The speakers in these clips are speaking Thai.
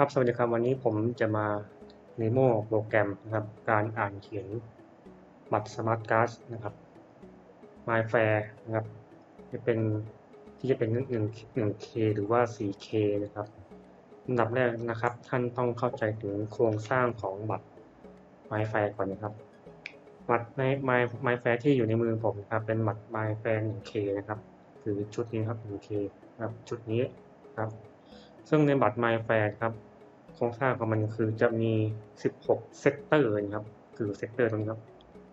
ครับสวัสดีครับวันนี้ผมจะมาเดโมโปรแกรมนะครับ การอ่านเขียนบัตรสมาร์ทการ์ดนะครับ MyFair นะครับ จะเป็นที่จะเป็น1 1 k หรือว่า 4K นะครับอันดับแรกนะครับ ท่านต้องเข้าใจถึงโครงสร้างของบัตร MyFair ก่อนนะครับ บัตรใน My MyFair ที่อยู่ในมือผมนะครับเป็นบัตร MyFair 1K นะครับ คือชุดนี้ครับ 1K ครับชุดนี้ครับ ซึ่งในบัตร MyFair ครับโครงสร้างของมันคือจะมี 16 เซกเตอร์นะครับ คือเซกเตอร์ตรงนี้ครับ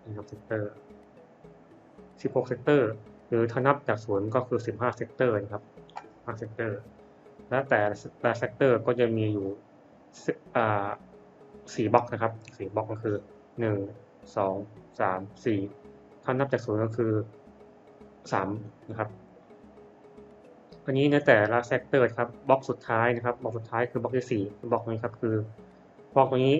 นี่ครับเซกเตอร์ 16 เซกเตอร์ หรือถ้านับจากศูนย์ก็คือ 15 เซกเตอร์นะครับ15เซกเตอร์ และแต่ละเซกเตอร์ก็จะมีอยู่อ่บล็อกนะครับ4บล็อกก็คือ1 2 3 4ถ้านับจากศูนย์ก็คือ3นะครับ อันนี้ในแต่ละเซกเตอร์ครับบล็อกสุดท้ายนะครับบล็อกสุดท้ายคือบล็อกที่สี่บล็อกนี้ครับคือบล็อกนี้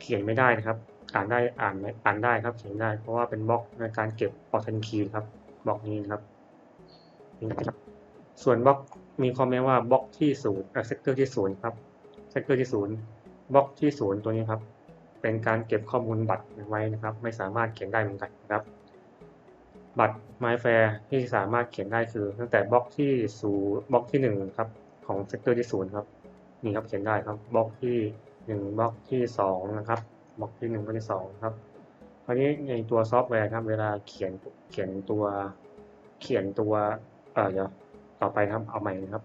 เขียนไม่ได้นะครับ อ่านได้อ่านอ่านได้ครับเขียนได้ เพราะว่าเป็นบล็อกในการเก็บออเทนคีครับบล็อกนี้นะครับนี่ครับส่วนบล็อกมีคอมเมนต์ว่าบล็อกที่ศูนย์เซกเตอร์ที่ศูนย์ครับเซกเตอร์ที่ศูนย์บล็อกที่ศูนย์ตัวนี้ครับเป็นการเก็บข้อมูลบัตรไว้นะครับ ไม่สามารถเขียนได้เหมือนกันนะครับ บัตร MyFair ที่สามารถเขียนได้คือ ตั้งแต่บล็อกที่ศูบล็อกที่หนึ่งครับของเซกเตอร์ที่ศูนย์ครับนี่ครับเขียนได้ครับบล็อกที่หนึ่งบล็อกที่สองนะครับบล็อกที่หนึ่งบล็อกที่สองครับคราวนี้ในตัวซอฟต์แวร์ครับเวลาเขียนเขียนตัวเขียนตัวเอ่อเดี๋ยวต่อไปครับเอาใหม่นะครับ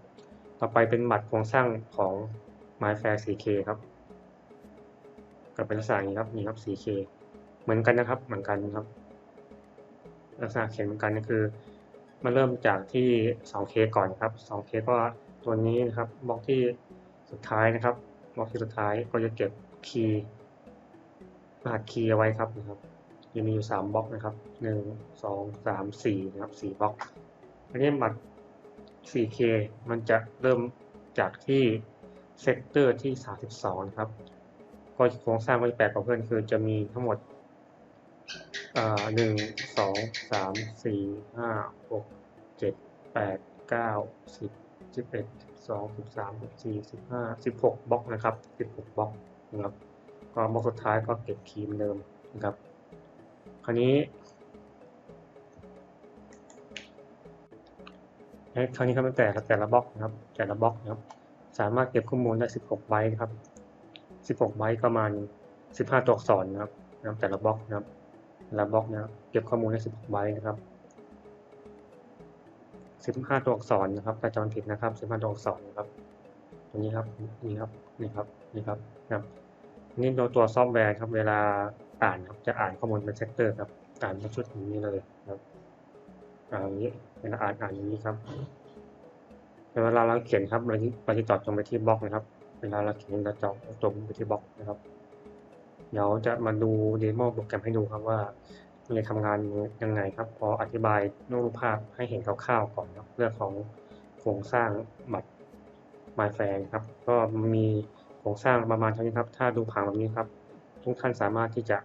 ต่อไปเป็นบัตรโครงสร้างของ MyFair 4K ครับกับเป็นลักษณะนี้ครับนี่ครับ 4K เหมือนกันนะครับเหมือนกันครับ ลักษณะเขียนเหมือนกันก็คือมาเริ่มจากที่ 2K ก่อนครับ 2K ก็ตัวนี้นะครับบล็อกที่สุดท้ายนะครับบล็อกที่สุดท้ายก็จะเก็บคีย์รหัสคีย์เอาไว้ครับนะครับจะมีอยู่3บล็อกนะครับ 1 2 3 4นะครับ4บล็อกอันนี้บัตร 4K มันจะเริ่มจากที่เซกเตอร์ที่ 32 ครับ ก็โครงสร้างก็จะแปลกกว่าเพื่อนคือจะมีทั้งหมด หนึ่งสองสามสี่ห้าหกเจ็ดแปดเก้าสิบสิบเอ็ดสิบสองสิบสามสิบสี่สิบห้าสิบหกบล็อกนะครับสิบหกบล็อกนะครับก็บล็อกสุดท้ายก็เก็บคีย์เหมือนเดิมนะครับ คราวนี้คราวนี้ครับแต่ละแต่ละบล็อกนะครับ แต่ละบล็อกนะครับ สามารถเก็บข้อมูลได้ 16 ไบต์นะครับ 16 ไบต์ประมาณ 15 ตัวอักษรนะครับนะครับแต่ละบล็อกนะครับ และบล็อกนะครับ เก็บข้อมูลได้16ไบต์นะครับ15ตัวอักษรนะครับถ้าจำผิดนะครับ15ตัวอักษรนะครับตัวนี้ครับนี่ครับนี่ครับนี่ครับนะครับนี่ตัวตัวซอฟต์แวร์ครับ เวลาอ่านครับจะอ่านข้อมูลเป็นเซกเตอร์ครับอ่านเป็นชุดอย่างนี้เลยครับอ่านอย่างนี้เวลาอ่านอ่านอย่างนี้ครับเวลาเราเขียนครับเราเราจะเจาะจงไปที่บล็อกนะครับ เวลาเราเขียนเราเจาะจงไปที่บล็อกนะครับ เดี๋ยวจะมาดูเดโมโปรแกรมให้ดูครับว่ามันจะทำงานยังไงครับ พออธิบายรูปภาพให้เห็นคร่าวๆก่อนเรื่องของโครงสร้างบัตร MyFair ครับ ก็มีโครงสร้างประมาณเท่านี้ครับ ถ้าดูผ่านแบบนี้ครับ ทุกท่านสามารถที่จะ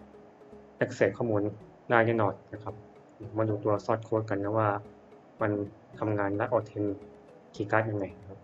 access ข้อมูลได้แน่นอนนะครับ มาดูตัวซอสโค้ดกันนะว่า มันทำงานและออเทนคีย์การ์ดยังไงครับ